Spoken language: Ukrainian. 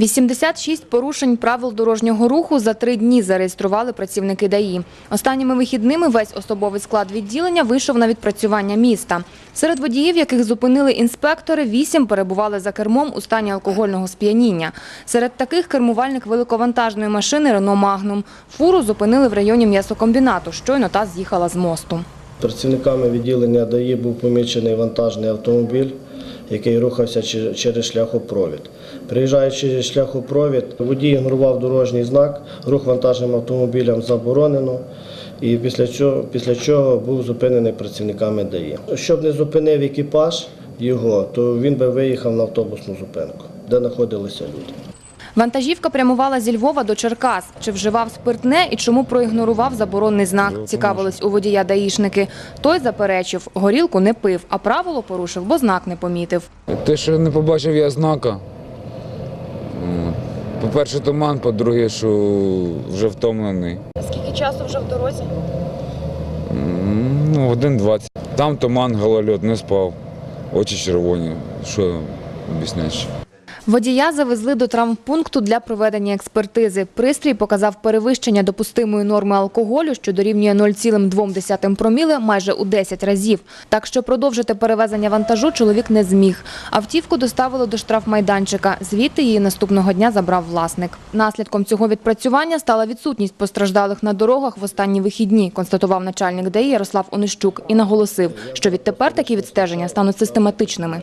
86 порушень правил дорожнього руху за три дні зареєстрували працівники ДАІ. Останніми вихідними весь особовий склад відділення вийшов на відпрацювання міста. Серед водіїв, яких зупинили інспектори, вісім перебували за кермом у стані алкогольного сп'яніння. Серед таких кермувальник великовантажної машини «Рено Магнум». Фуру зупинили в районі м'ясокомбінату. Щойно та з'їхала з мосту. Працівниками відділення ДАІ був помічений вантажний автомобіль, який рухався через шляхопровід. Приїжджаючи через шляхопровід, водій ігнорував дорожній знак, рух вантажним автомобілям заборонено. І після чого, після чого був зупинений працівниками ДАІ. Щоб не зупинив екіпаж його, то він би виїхав на автобусну зупинку, де знаходилися люди. Вантажівка прямувала зі Львова до Черкас. Чи вживав спиртне і чому проігнорував заборонний знак? Цікавились у водія даїшники. Той заперечив, горілку не пив, а правило порушив, бо знак не помітив. Те, що не побачив я знака. По-перше, туман, по-друге, що вже втомлений. Скільки часу вже в дорозі? Ну, один 20. Там туман, голольот, не спав. Очі червоні. Що об'ясняти? Водія завезли до травмпункту для проведення експертизи. Пристрій показав перевищення допустимої норми алкоголю, що дорівнює 0,2 проміли майже у 10 разів. Так що продовжити перевезення вантажу чоловік не зміг. Автівку доставили до штрафмайданчика. Звідти її наступного дня забрав власник. Наслідком цього відпрацювання стала відсутність постраждалих на дорогах в останні вихідні, констатував начальник ДАІ Ярослав Онищук і наголосив, що відтепер такі відстеження стануть систематичними.